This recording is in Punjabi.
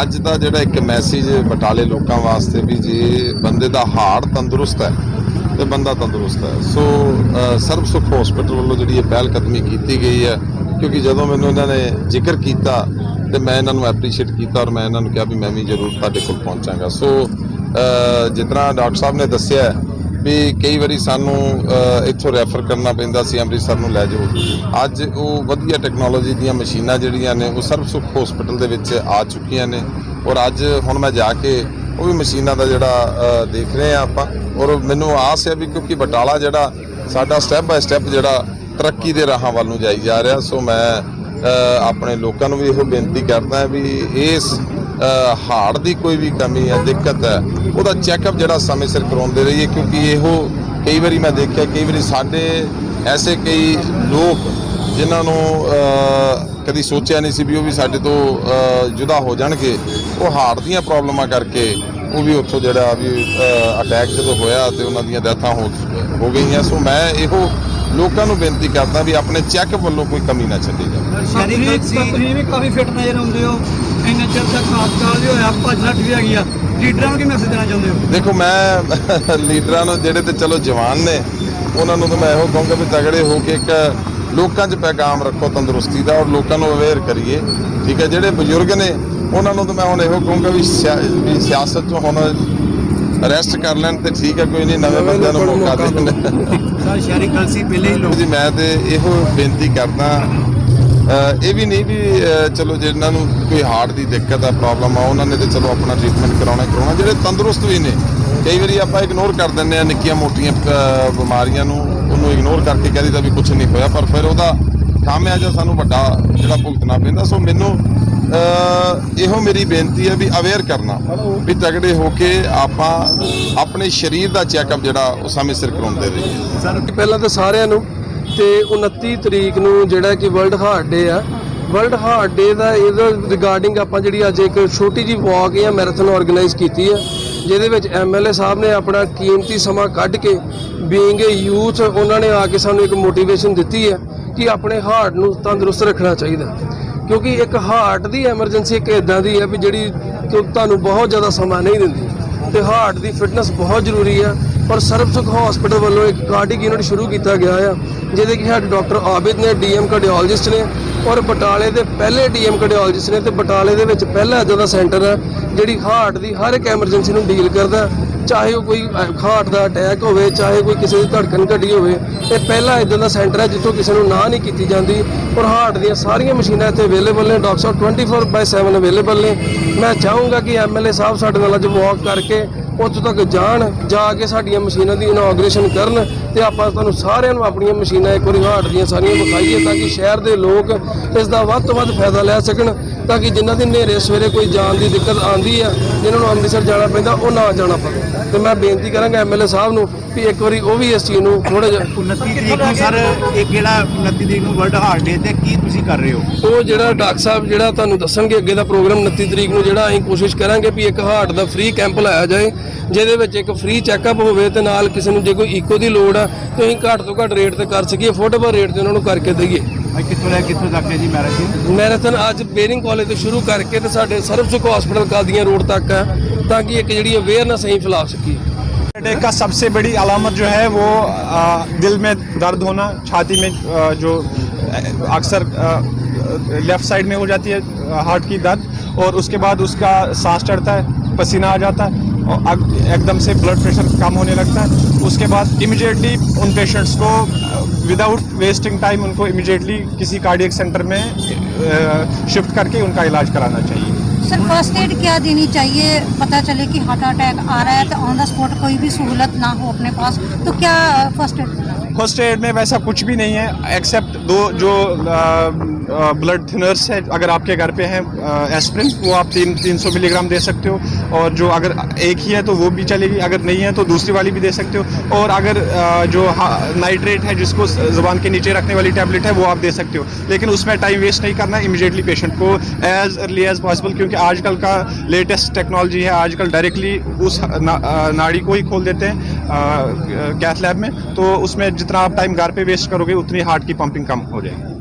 ਅੱਜ ਦਾ ਜਿਹੜਾ ਇੱਕ ਮੈਸੇਜ ਬਟਾਲੇ ਲੋਕਾਂ ਵਾਸਤੇ ਵੀ ਜੇ ਬੰਦੇ ਦਾ ਹਾਰਟ ਤੰਦਰੁਸਤ ਹੈ ਤੇ ਬੰਦਾ ਤੰਦਰੁਸਤ ਹੈ। ਸੋ ਅ, ਸਰਬ ਸੁਖ ਹਸਪੀਟਲ ਵੱਲੋਂ ਜਿਹੜੀ ਇਹ ਪਹਿਲ ਕਦਮੀ ਕੀਤੀ ਗਈ ਹੈ ਕਿਉਂਕਿ ਜਦੋਂ ਮੈਨੂੰ ਇਹਨਾਂ ਨੇ ਜ਼ਿਕਰ ਕੀਤਾ ਤੇ ਮੈਂ ਇਹਨਾਂ ਨੂੰ ਐਪਰੀਸ਼ੀਏਟ ਕੀਤਾ ਔਰ ਮੈਂ ਇਹਨਾਂ ਨੂੰ ਕਿਹਾ ਵੀ ਮੈਂ ਵੀ ਜ਼ਰੂਰ ਤੁਹਾਡੇ ਕੋਲ ਪਹੁੰਚਾਂਗਾ। ਸੋ ਅ, ਜਿਸ ਤਰ੍ਹਾਂ ਡਾਕਟਰ ਸਾਹਿਬ ਨੇ ਦੱਸਿਆ ਵੀ ਕਈ ਵਾਰੀ ਸਾਨੂੰ ਇੱਥੋਂ ਰੈਫਰ ਕਰਨਾ ਪੈਂਦਾ ਸੀ, ਅੰਮ੍ਰਿਤਸਰ ਨੂੰ ਲੈ ਜਾਓ। ਅੱਜ ਉਹ ਵਧੀਆ ਟੈਕਨੋਲੋਜੀ ਦੀਆਂ ਮਸ਼ੀਨਾਂ ਜਿਹੜੀਆਂ ਨੇ, ਉਹ ਸਰਬ ਸੁਖ ਹਸਪੀਟਲ ਦੇ ਵਿੱਚ ਆ ਚੁੱਕੀਆਂ ਨੇ। ਔਰ ਅੱਜ ਹੁਣ ਮੈਂ ਜਾ ਕੇ ਉਹ ਵੀ ਮਸ਼ੀਨਾਂ ਦਾ ਜਿਹੜਾ ਦੇਖ ਰਹੇ ਆ ਆਪਾਂ। ਔਰ ਮੈਨੂੰ ਆਸ ਹੈ ਵੀ ਕਿਉਂਕਿ ਬਟਾਲਾ ਜਿਹੜਾ ਸਾਡਾ ਸਟੈਪ ਬਾਏ ਸਟੈਪ ਜਿਹੜਾ ਤਰੱਕੀ ਦੇ ਰਾਹਾਂ ਵੱਲ ਨੂੰ ਜਾਈ ਜਾ ਰਿਹਾ। ਸੋ ਮੈਂ ਆਪਣੇ ਲੋਕਾਂ ਨੂੰ ਵੀ ਇਹੋ ਬੇਨਤੀ ਕਰਦਾ ਵੀ ਇਸ ਹਾਰਟ ਦੀ ਕੋਈ ਵੀ ਕਮੀ ਹੈ ਦਿੱਕਤ ਹੈ ਉਹਦਾ ਚੈੱਕਅਪ ਜਿਹੜਾ ਸਮੇਂ ਸਿਰ ਕਰਾਉਂਦੇ ਰਹੀਏ ਕਿਉਂਕਿ ਇਹੋ ਕਈ ਵਾਰੀ ਮੈਂ ਦੇਖਿਆ ਕਈ ਵਾਰੀ ਸਾਡੇ ਐਸੇ ਕਈ ਲੋਕ ਜਿਨ੍ਹਾਂ ਨੂੰ ਅ, ਕਦੀ ਸੋਚਿਆ ਨਹੀਂ ਸੀ ਵੀ ਉਹ ਵੀ ਸਾਡੇ ਤੋਂ ਜੁਦਾ ਹੋ ਜਾਣਗੇ ਉਹ ਹਾਰਟ ਦੀਆਂ ਪ੍ਰੋਬਲਮਾਂ ਕਰਕੇ ਉਹ ਵੀ ਉੱਥੋਂ ਜਿਹੜਾ ਵੀ ਅਟੈਕ ਜਦੋਂ ਹੋਇਆ ਤੇ ਉਹਨਾਂ ਦੀਆਂ ਡੈਥਾਂ ਹੋ ਹੋ ਗਈਆਂ। ਸੋ ਮੈਂ ਇਹੋ ਲੋਕਾਂ ਨੂੰ ਬੇਨਤੀ ਕਰਦਾ ਵੀ ਆਪਣੇ ਚੈੱਕਅਪ ਵੱਲੋਂ ਕੋਈ ਕਮੀ ਨਾ ਛੱਡੀ ਜਾਵੇ। ਤੁਸੀਂ ਵੀ ਕਾਫੀ ਫਿੱਟ ਨਜ਼ਰ ਆਉਂਦੇ ਹੋ। ਇੰਨਾ ਚਿਰ ਤੱਕ ਹਸਪਤਾਲ ਵੀ ਹੋਇਆ ਭੱਜ ਨੱਠ ਵੀ ਹੈਗੀ ਆ। ਲੀਡਰਾਂ ਨੂੰ ਕੀ ਮੈਸੇਜ ਦੇਣਾ ਚਾਹੁੰਦੇ ਹੋ? ਦੇਖੋ ਮੈਂ ਲੀਡਰਾਂ ਨੂੰ ਜਿਹੜੇ ਤੇ ਚਲੋ ਜਵਾਨ ਨੇ ਉਹਨਾਂ ਨੂੰ ਤਾਂ ਮੈਂ ਇਹੋ ਕਹੂੰਗਾ ਵੀ ਤਗੜੇ ਹੋ ਕੇ ਇੱਕ ਲੋਕਾਂ 'ਚ ਪੈਗਾਮ ਰੱਖੋ ਤੰਦਰੁਸਤੀ ਦਾ ਔਰ ਲੋਕਾਂ ਨੂੰ ਅਵੇਅਰ ਕਰੀਏ ਠੀਕ ਹੈ? ਜਿਹੜੇ ਬਜ਼ੁਰਗ ਨੇ ਉਹਨਾਂ ਨੂੰ ਤਾਂ ਮੈਂ ਹੁਣ ਇਹੋ ਕਹੂੰਗਾ ਵੀ ਸਿਆ- ਵੀ ਸਿਆਸਤ 'ਚੋਂ ਹੁਣ ਅਰੈਸਟ ਕਰ ਲੈਣ ਤੇ ਠੀਕ ਹੈ ਕੋਈ ਨਹੀਂ ਨਵੇਂ ਬੰਦਿਆਂ ਨੂੰ ਮੌਕਾ ਦੇਣ। ਸਰ ਸ਼ਹਿਰੀ ਕਲਸੀ ਪਹਿਲੇ ਹੀ ਲੋਕ ਜੀ ਮੈਂ ਤੇ ਇਹੋ ਬੇਨਤੀ ਕਰਦਾ ਇਹ ਵੀ ਨਹੀਂ ਵੀ ਚਲੋ ਜਿਹਨਾਂ ਨੂੰ ਕੋਈ ਹਾਰਟ ਦੀ ਦਿੱਕਤ ਆ ਪ੍ਰੋਬਲਮ ਆ, ਉਹਨਾਂ ਨੇ ਤੇ ਚਲੋ ਆਪਣਾ ਟ੍ਰੀਟਮੈਂਟ ਕਰਾਉਣਾ ਹੀ ਕਰਾਉਣਾ। ਜਿਹੜੇ ਤੰਦਰੁਸਤ ਵੀ ਨੇ, ਕਈ ਵਾਰੀ ਆਪਾਂ ਇਗਨੋਰ ਕਰ ਦਿੰਦੇ ਆ ਨਿੱਕੀਆਂ ਮੋਟੀਆਂ ਬਿਮਾਰੀਆਂ ਨੂੰ, ਉਹਨੂੰ ਇਗਨੋਰ ਕਰਕੇ ਕਹਿ ਦਿੰਦਾ ਵੀ ਕੁਝ ਨਹੀਂ ਹੋਇਆ, ਪਰ ਫਿਰ ਉਹਦਾ ਖਾਮਿਆਜਾ ਸਾਨੂੰ ਵੱਡਾ ਜਿਹੜਾ ਭੁਗਤਣਾ ਪੈਂਦਾ। ਸੋ ਮੈਨੂੰ ਇਹੋ ਮੇਰੀ ਬੇਨਤੀ ਹੈ ਵੀ ਅਵੇਅਰ ਕਰਨਾ, ਵੀ ਤਗੜੇ ਹੋ ਕੇ ਆਪਾਂ ਆਪਣੇ ਸਰੀਰ ਦਾ ਚੈੱਕਅਪ ਜਿਹੜਾ ਉਹ ਸਮੇਂ ਸਿਰ ਕਰਾਉਂਦੇ ਰਹੀਏ। ਸਰ, ਪਹਿਲਾਂ ਤਾਂ ਸਾਰਿਆਂ ਨੂੰ ਤੇ 29 ਤਰੀਕ ਨੂੰ ਜਿਹੜਾ ਕਿ ਵਰਲਡ ਹਾਰਟ ਡੇ ਆ। ਵਰਲਡ ਹਾਰਟ ਡੇ ਦਾ ਇਹਦਾ ਰਿਗਾਰਡਿੰਗ ਆਪਾਂ ਜਿਹੜੀ ਅੱਜ ਇੱਕ ਛੋਟੀ ਜੀ ਵਾਕ ਜਾਂ ਮੈਰਾਥਨ ਆਰਗੇਨਾਈਜ਼ ਕੀਤੀ ਹੈ ਜਿਹਦੇ ਵਿੱਚ ਐਮਐਲਏ ਸਾਹਿਬ ਨੇ ਆਪਣਾ ਕੀਮਤੀ ਸਮਾਂ ਕੱਢ ਕੇ ਬੀਇੰਗ ਏ ਯੂਥ ਉਹਨਾਂ ਨੇ ਆ ਕੇ ਸਾਨੂੰ ਇੱਕ ਮੋਟੀਵੇਸ਼ਨ ਦਿੱਤੀ ਹੈ ਕਿ ਆਪਣੇ ਹਾਰਟ ਨੂੰ ਤੰਦਰੁਸਤ ਰੱਖਣਾ ਚਾਹੀਦਾ। ਕਿਉਂਕਿ ਇੱਕ ਹਾਰਟ ਦੀ ਐਮਰਜੈਂਸੀ ਇੱਕ ਇਦਾਂ ਦੀ ਹੈ ਵੀ ਜਿਹੜੀ ਕਿ ਤੁਹਾਨੂੰ ਬਹੁਤ ਜ਼ਿਆਦਾ ਸਮਾਂ ਨਹੀਂ ਦਿੰਦੀ। ਤੇ ਹਾਰਟ ਦੀ ਫਿਟਨੈਸ ਬਹੁਤ ਜ਼ਰੂਰੀ ਹੈ ਔਰ ਸਰਬ ਸੁਖ ਹਸਪੀਟਲ ਵੱਲੋਂ ਇੱਕ ਕਾਰਡਿਕ ਯੂਨਿਟ ਸ਼ੁਰੂ ਕੀਤਾ ਗਿਆ ਆ, ਜਿਹਦੇ ਕਿ ਸਾਡੇ ਡਾਕਟਰ ਆਬਿਦ ਨੇ ਡੀਐਮ ਕਾਰਡੀਓਲੋਜਿਸਟ ਨੇ ਔਰ ਬਟਾਲੇ ਦੇ ਪਹਿਲੇ ਡੀਐਮ ਕਾਰਡੀਓਲੋਜਿਸਟ ਨੇ ਤੇ ਬਟਾਲੇ ਦੇ ਵਿੱਚ ਪਹਿਲਾ ਇਦਾਂ ਦਾ ਸੈਂਟਰ ਹੈ, ਜਿਹੜੀ ਹਾਰਟ ਦੀ ਹਰ ਇੱਕ ਐਮਰਜੈਂਸੀ ਨੂੰ ਡੀਲ ਕਰਦਾ ਚਾਹੇ ਉਹ ਕੋਈ ਹਾਰਟ ਦਾ ਅਟੈਕ ਹੋਵੇ, ਚਾਹੇ ਕੋਈ ਕਿਸੇ ਦੀ ਧੜਕਣ ਘਟੀ ਹੋਵੇ, ਇਹ ਪਹਿਲਾ ਇਦਾਂ ਦਾ ਸੈਂਟਰ ਹੈ ਜਿੱਥੋਂ ਕਿਸੇ ਨੂੰ ਨਾ ਨਹੀਂ ਕੀਤੀ ਜਾਂਦੀ ਔਰ ਹਾਰਟ ਦੀਆਂ ਸਾਰੀਆਂ ਮਸ਼ੀਨਾਂ ਇੱਥੇ ਅਵੇਲੇਬਲ ਨੇ ਡਾਕਟਰ ਸਾਹਿਬ 24/7 ਅਵੇਲੇਬਲ ਨੇ। ਮੈਂ ਚਾਹੂੰਗਾ ਕਿ ਐਮਐਲਏ ਸਾਹਿਬ ਸਾਡੇ ਨਾਲ ਅੱਜ ਵਾਕ ਕਰਕੇ ਉੱਥੋਂ ਤੱਕ ਜਾਣ ਜਾ ਕੇ ਸਾਡੀਆਂ ਮਸ਼ੀਨਾਂ ਦੀ ਇਨੋਗ੍ਰੇਸ਼ਨ ਕਰਨ ਤੇ ਆਪਾਂ ਤੁਹਾਨੂੰ ਸਾਰਿਆਂ ਨੂੰ ਆਪਣੀਆਂ ਮਸ਼ੀਨਾਂ ਇੱਕ ਵਾਰੀ ਹਾਰਟ ਦੀਆਂ ਸਾਰੀਆਂ ਵਿਖਾਈਏ ਤਾਂ ਕਿ ਸ਼ਹਿਰ ਦੇ ਲੋਕ ਇਸ ਦਾ ਵੱਧ ਤੋਂ ਵੱਧ ਫਾਇਦਾ ਲੈ ਸਕਣ ਤਾਂ ਕਿ ਜਿਨ੍ਹਾਂ ਦੀ ਹਨੇਰੇ ਸਵੇਰੇ ਕੋਈ ਜਾਣ ਦੀ ਦਿੱਕਤ ਆਉਂਦੀ ਆ ਜਿਨ੍ਹਾਂ ਨੂੰ ਅੰਮ੍ਰਿਤਸਰ ਜਾਣਾ ਪੈਂਦਾ ਉਹ ਨਾ ਜਾਣਾ ਪਵੇ। ਤੇ ਮੈਂ ਬੇਨਤੀ ਕਰਾਂਗਾ ਐਮਐਲਏ ਸਾਹਿਬ ਨੂੰ ਵੀ ਇੱਕ ਵਾਰੀ ਉਹ ਵੀ ਇਸ ਚੀਜ਼ ਨੂੰ ਥੋੜਾ ਜਿਹਾ 29 ਤਰੀਕ ਨੂੰ ਸਰ ਇਹ ਕਿਹੜਾ 29 ਤਰੀਕ ਨੂੰ ਵਰਲਡ ਹਾਰਟ ਡੇ ਤੇ ਕੀ ਤੁਸੀਂ ਕਰ ਰਹੇ ਹੋ? ਉਹ ਜਿਹੜਾ ਡਾਕਟਰ ਸਾਹਿਬ ਜਿਹੜਾ ਤੁਹਾਨੂੰ ਦੱਸਣਗੇ ਅੱਗੇ ਦਾ ਪ੍ਰੋਗਰਾਮ 29 ਤਰੀਕ ਨੂੰ ਜਿਹੜਾ ਅਸੀਂ ਕੋਸ਼ਿਸ਼ ਕਰਾਂਗੇ ਵੀ ਇੱਕ ਹਾਰਟ ਦਾ ਫ੍ਰੀ ਕੈਂਪ ਲਾਇਆ ਜਾਏ ਜਿਹਦੇ ਵਿੱਚ ਇੱਕ ਫ੍ਰੀ ਚੈੱਕਅਪ ਹੋਵੇ ਤੇ ਨਾਲ ਕਿਸੇ ਨੂੰ ਜੇ ਕੋਈ ਇਕੋ ਦੀ ਲੋੜ ਆ ਤੇ ਅਸੀਂ ਘੱਟ ਤੋਂ ਘੱਟ ਰੇਟ ਤੇ ਕਰ ਸਕੀਏ ਅਫੋਰਡੇਬਲ ਰੇਟ ਤੇ ਉਹਨਾਂ ਨੂੰ ਕਰਕੇ ਦਈਏ ਅੱਜ ਕਿੱਥੋਂ ਲੈ ਕੇ ਕਿੱਥੋਂ ਤੱਕ ਹੈ ਜੀ ਮੈਰਾਥਨ ਮੈਰਾਥਨ ਅੱਜ ਬੇਰਿੰਗ ਕਾਲਜ ਤੋਂ ਸ਼ੁਰੂ ਕਰਕੇ ਤੇ ਸਾਡੇ ਸਰਬ ਸੁਖ ਹਸਪੀਟਲ ਕਾਦੀਆਂ ਰੋਡ ਤੱਕ ਹੈ ਤਾਂ ਕਿ ਇੱਕ ਜਿਹੜੀ ਅਵੇਅਰਨੈਸ ਅਸੀਂ ਫੈਲਾ ਸਕੀਏ अटैक का सबसे बड़ी अलामत जो है वो आ, दिल में दर्द होना छाती में आ, जो आ, अक्सर लेफ्ट साइड में हो जाती है हार्ट की दर्द और उसके बाद उसका सांस चढ़ता है पसीना आ जाता है और अग- एकदम से ब्लड प्रेशर कम होने लगता है। उसके बाद इमिडिएटली उन पेशेंट्स को विदाउट वेस्टिंग टाइम उनको इमिडिएटली किसी कार्डियक सेंटर में शिफ्ट करके उनका इलाज कराना चाहिए। सर फ़र्स्ट एड क्या देनी चाहिए? पता चले कि हार्ट अटैक आ रहा है तो ऑन द स्पॉट कोई भी सहूलत ना हो अपने पास तो क्या फ़र्स्ट एड फ़र्स्ट एड में वैसा कुछ भी नहीं है एक्सेप्ट दो जो ब्लड थिनर्स है अगर आपके घर पे हैं एस्प्रिन वो आप तीन तीन सौ मिलीग्राम दे सकते हो। और जो अगर एक ही है तो वो भी चलेगी अगर नहीं है तो दूसरी वाली भी दे सकते हो। और अगर जो नाइट्रेट है जिसको ज़ुबान के नीचे रखने वाली टैबलेट है वो आप दे सकते हो। लेकिन उसमें टाइम वेस्ट नहीं करना इमीडिएटली पेशेंट को एज अर्ली एज पॉसिबल क्योंकि आजकल का लेटेस्ट टेक्नोलॉजी है आजकल डायरेक्टली उस ना, नाड़ी को ही खोल देते हैं कैथ लैब में। तो उसमें जितना आप टाइम घर पे वेस्ट करोगे उतनी हार्ट की पंपिंग कम हो जाएगी।